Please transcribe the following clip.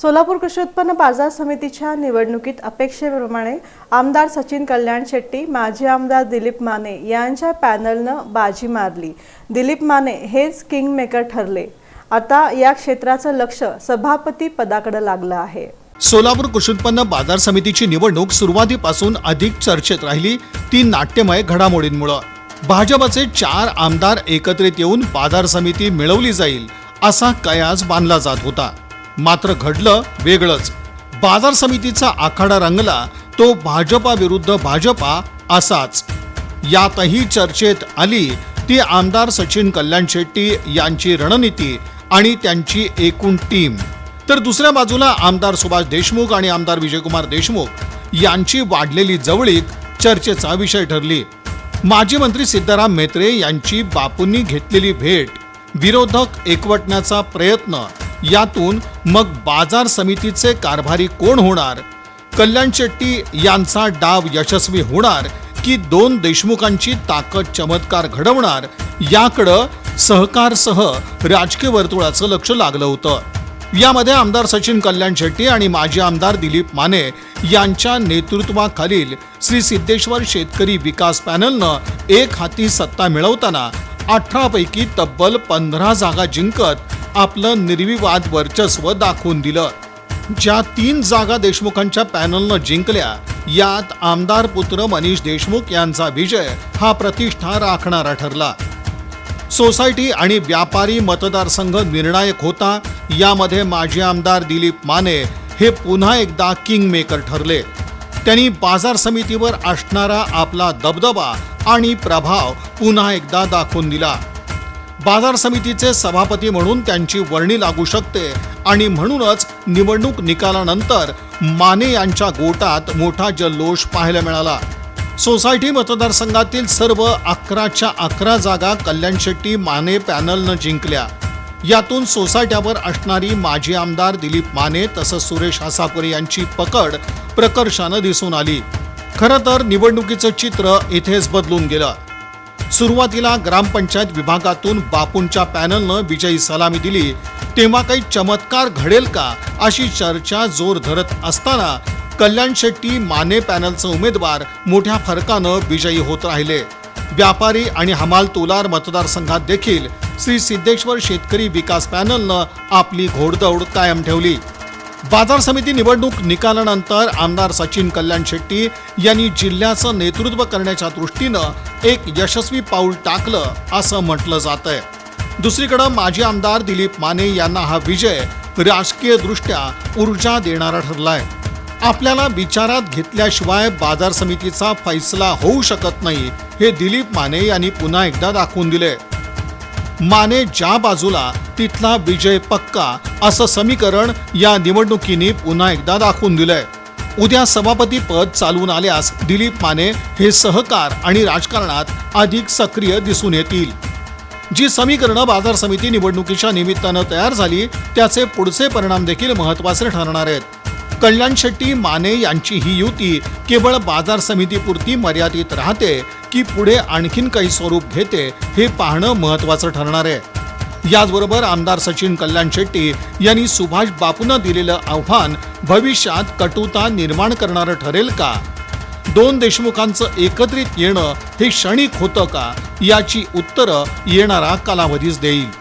सोलापूर कृषी उत्पन्न बाजार समितीच्या निवडणुकीत अपेक्षेप्रमाणे आमदार सचिन कल्याण शेट्टी माजी आमदार दिलीप माने यांच्या पॅनलनं बाजी मारली. दिलीप माने हेच किंग मेकर ठरले. आता या क्षेत्राचं लक्ष सभापती पदाकडे लागलं आहे. सोलापूर कृषी उत्पन्न बाजार समितीची निवडणूक सुरुवातीपासून अधिक चर्चेत राहिली. ती नाट्यमय घडामोडींमुळं. भाजपचे चार आमदार एकत्रित येऊन बाजार समिती मिळवली जाईल असा कयास बांधला जात होता. मात्र घडलं वेगळंच. बाजार समितीचा आखाडा रंगला तो भाजपा विरुद्ध भाजपा असाच. यातही चर्चेत आली ती आमदार सचिन कल्याण शेट्टी यांची रणनीती आणि त्यांची एकूण टीम. तर दुसऱ्या बाजूला आमदार सुभाष देशमुख आणि आमदार विजयकुमार देशमुख यांची वाढलेली जवळीक चर्चेचा विषय ठरली. माजी मंत्री सिद्धाराम म्हेत्रे यांची बापूंनी घेतलेली भेट विरोधक एकवटण्याचा प्रयत्न यातून मग बाजार समितीचे कारभारी कोण होणार? कल्याण शेट्टी यांचा डाव यशस्वी होणार की दोन देशमुखांची ताकद चमत्कार घडवणार? याकडं सहकारसह राजकीय वर्तुळाचं लक्ष लागलं होतं. यामध्ये आमदार सचिन कल्याण शेट्टी आणि माजी आमदार दिलीप माने यांच्या नेतृत्वाखालील श्री सिद्धेश्वर शेतकरी विकास पॅनलनं एक हाती सत्ता मिळवताना अठरापैकी तब्बल पंधरा जागा जिंकत आपलं निर्विवाद वर्चस्व दाखवून दिलं. ज्या तीन जागा देशमुखांच्या पॅनलनं जिंकल्या यात आमदार पुत्र मनीष देशमुख यांचा विजय हा प्रतिष्ठा राखणारा ठरला. सोसायटी आणि व्यापारी मतदारसंघ निर्णायक होता यामध्ये माजी आमदार दिलीप माने हे पुन्हा एकदा किंगमेकर ठरले. त्यांनी बाजार समितीवर असणारा आपला दबदबा आणि प्रभाव पुन्हा एकदा दाखवून दिला. बाजार समितीचे सभापती म्हणून त्यांची वर्णी लागू शकते. आणि म्हणूनच निवडणूक निकालानंतर माने यांच्या गोटात मोठा जल्लोष पाहायला मिळाला. सोसायटी मतदारसंघातील सर्व अकराच्या अकरा जागा कल्याण शेट्टी माने पॅनलनं जिंकल्या. यातून सोसायट्यावर असणारी माजी आमदार दिलीप माने तसंच सुरेश हसापुरे यांची पकड प्रकर्षानं दिसून आली. खरं तर निवडणुकीचं चित्र इथेच बदलून गेलं. सुरुवातीला ग्रामपंचायत विभागातून बापूंच्या पॅनलनं विजयी सलामी दिली. तेव्हा काही चमत्कार घडेल का अशी चर्चा जोर धरत असताना कल्याण शेट्टी माने पॅनलचं उमेदवार मोठ्या फरकानं विजयी होत राहिले. व्यापारी आणि हमाल तोलार मतदारसंघात देखील श्री सिद्धेश्वर शेतकरी विकास पॅनलनं आपली घोडदौड कायम ठेवली. बाजार समिती निवडणूक निकालानंतर आमदार सचिन कल्याण शेट्टी यांनी जिल्ह्याचं नेतृत्व करण्याच्या दृष्टीनं एक यशस्वी पाऊल टाकलं असं म्हटलं जात आहे दुसरीकडं माजी आमदार दिलीप माने यांना हा विजय राजकीय दृष्ट्या ऊर्जा देणारा ठरलाय. आपल्याला विचारात घेतल्याशिवाय बाजार समितीचा फैसला होऊ शकत नाही हे दिलीप माने यांनी पुन्हा एकदा दाखवून दिले माने ज्या बाजूला तिथला विजय पक्का असं समीकरण या निवडणुकीने पुन्हा एकदा दाखवून दिलंय. उद्या सभापती पद चालवून आल्यास दिलीप माने हे सहकार आणि राजकारणात अधिक सक्रिय दिसून येतील. जी समीकरणं बाजार समिती निवडणुकीच्या निमित्तानं तयार झाली त्याचे पुढचे परिणाम देखील महत्त्वाचे ठरणार आहेत. कल्याण शेट्टी माने यांची ही युती केवळ बाजार समितीपुरती मर्यादित राहते की पुढे आणखीन काही स्वरूप घेते हे पाहणं महत्वाचं ठरणार आहे. याचबरोबर आमदार सचिन कल्याण शेट्टी यांनी सुभाष बापूंना दिलेलं आव्हान भविष्यात कटुता निर्माण करणारं ठरेल का? दोन देशमुखांचं एकत्रित येणं हे क्षणिक होतं का? याची उत्तरं येणारा कालावधीच देईल.